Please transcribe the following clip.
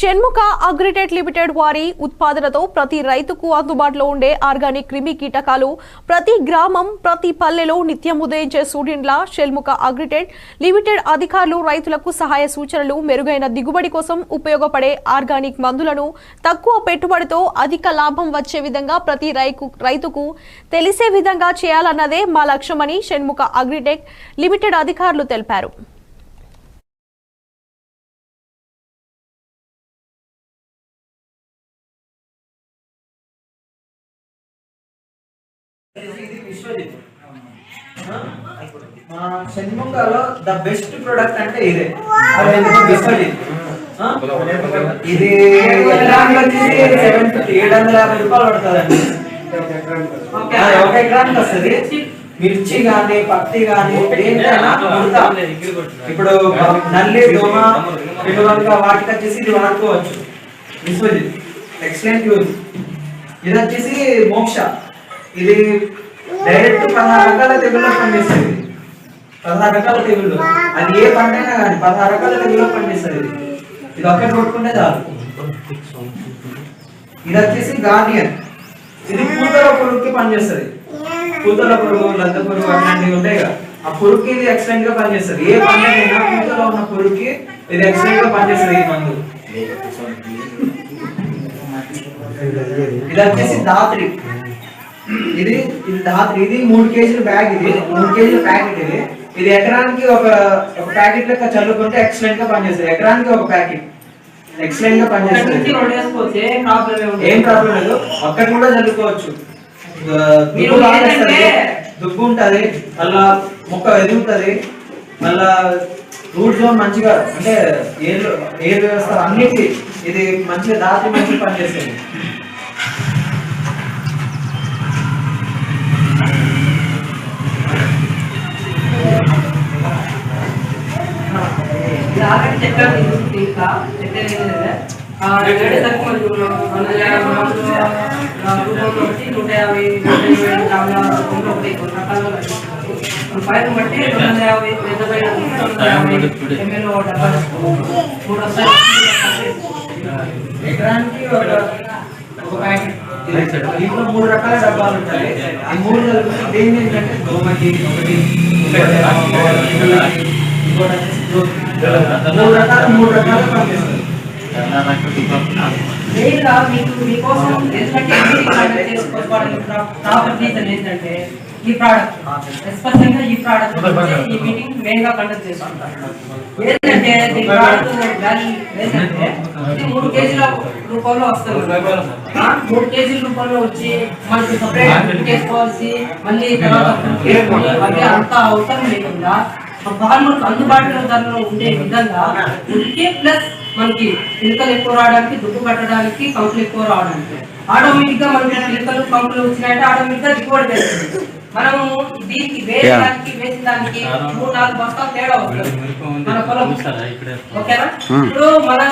Shanmukha అగ్రిటెట్ limited వారి ఉత్పాదనతో ప్రతి రైతుకు అందుబాటులో ఉండే ఆర్గానిక్ క్రిమి కీటకాలు ప్రతి గ్రామం ప్రతి పల్లెలో నిత్యం ఉదయించే సూర్యునిలా షణ్ముఖ అగ్రిటెడ్ లిమిటెడ్ అధికారులు రైతులకు సహాయ సూచనలు మెరుగైన దిగుబడి కోసం ఉపయోగపడే ఆర్గానిక్ మందులను తక్కువ పెట్టుబడితో అధిక లాభం వచ్చే విధంగా ప్రతి రైకు రైతుకు తెలిసే విధంగా చేయాలన్నదే మా లక్ష్యమని షణ్ముఖ అగ్రిటెక్ లిమిటెడ్ అధికారులు తెలిపారు. మా షణ్ముఖలో ద బెస్ట్ ప్రొడక్ట్ అంటే ఇదే. విశ్వజిత్ ఇది ఎకరానికి వచ్చేసి సెవెన్ ఫిఫ్టీ ఏడు వందల యాభై రూపాయలు పడుతుందండి. ఒక ఎకరానికి వస్తుంది. మిర్చి గాని పత్తి గాని దేనికైనా ఇప్పుడు నల్లి దోమ పిల్లలుగా వాటికి వచ్చేసి ఇది వాడుకోవచ్చు. విశ్వజిత్. ఎక్సలెంట్ యూజ్ ఇది వచ్చేసి మోక్ష. ఇది డైరెక్ట్ పదహారు రకాల తెగుల్లో పండిస్తుంది. పదహారు రకాల తెగుళ్ళు. అది ఏ పంట అయినా కానీ పదహారు రకాల తెగుల్లో పండిస్తుంది. ఇది ఇది ఒక్కటి కొట్టుకుంటే చాలు. ఇది వచ్చేసి గార్నియర్ ఇది పూతల పురుగుకి పనిచేస్తుంది. పూతల పురుగు లద్ద పురుగు అట్లాంటివి ఉంటాయి కదా. ఆ పురుగుకి ఇది ఎక్సలెంట్గా పనిచేస్తుంది. ఏ పంటకైనా పూతలో ఉన్న పురుగుకి ఇది ఎక్సలెంట్గా పనిచేస్తుంది ఈ మందు. ఇది వచ్చేసి దాత్రి. ఇది ఇది ఇది మూడు కేజీల బ్యాగ్ ఇది. మూడు కేజీల ప్యాకెట్ ఇది. ఇది ఎకరానికి ఒక ఒక ప్యాకెట్ లెక్క చల్లుకుంటే ఎక్సలెంట్గా పనిచేస్తుంది. ఎకరానికి ఒక ప్యాకెట్ ఎక్సలెంట్గా పనిచేస్తుంది. ఏం ప్రాబ్లం లేదు. ఒక్కటి కూడా చల్లుకోవచ్చు. దుబ్బు ఉంటది. మళ్ళా మొక్క ఎదుగుతది మళ్ళా రూట్ జోన్ మంచిగా అంటే ఏర్ ఏర్ వ్యవస్థ అన్నిటి ఇది మంచిగా దాటి మంచిగా పనిచేస్తుంది. ఆల్రెడీ చెప్పాను ఇంకా చెప్పేది ఆ, ఆ, రూపంలో నూట యాభై బట్టి రెండు వందల యాభై మూడు వస్తాయి ఎకరానికి ఒక ఒక ప్యాకెట్ దీంట్లో మూడు రకాల డబ్బాలు ఉంటాయి ఈ మూడు దేని ఏంటంటే దోమకి ఒకటి ఇంకోటి. మూడు రకాల మూడు రకాలు మీకు మీకోసం ఎందుకంటే మీరు ఏంటంటే ఈ ప్రోడక్ట్ ఎస్పెషల్గా ఈ ప్రోడక్ట్ ఈ మీటింగ్ మెయిన్గా కండక్ట్ చేసుకుంటాం ఏంటంటే ఈ ప్రోడక్ట్ వాల్యూ ఏంటంటే ఇది మూడు కేజీల రూపంలో వస్తుంది మూడు కేజీల రూపంలో వచ్చి మనకి సపరేట్ చేసుకోవాల్సి మళ్ళీ తర్వాత మళ్ళీ అంత అవసరం లేకుండా ఫార్మర్స్ అందుబాటులో ధరలో ఉండే విధంగా ఉడికే ప్లస్ మనకి పిలకలు ఎక్కువ రావడానికి దుడ్డు కట్టడానికి కంకులు ఎక్కువ రావడానికి. ఆటోమేటిక్గా మనకి పిలకలు కంకులు వచ్చినాయంటే ఆటోమేటిక్గా దిగుబడి పెరుగుతుంది. మనము దీనికి వేయడానికి వేసిన దానికి మూడు నాలుగు బస్తాలు తేడా వస్తుంది. మన పొలం. ఓకేనా? ఇప్పుడు మనం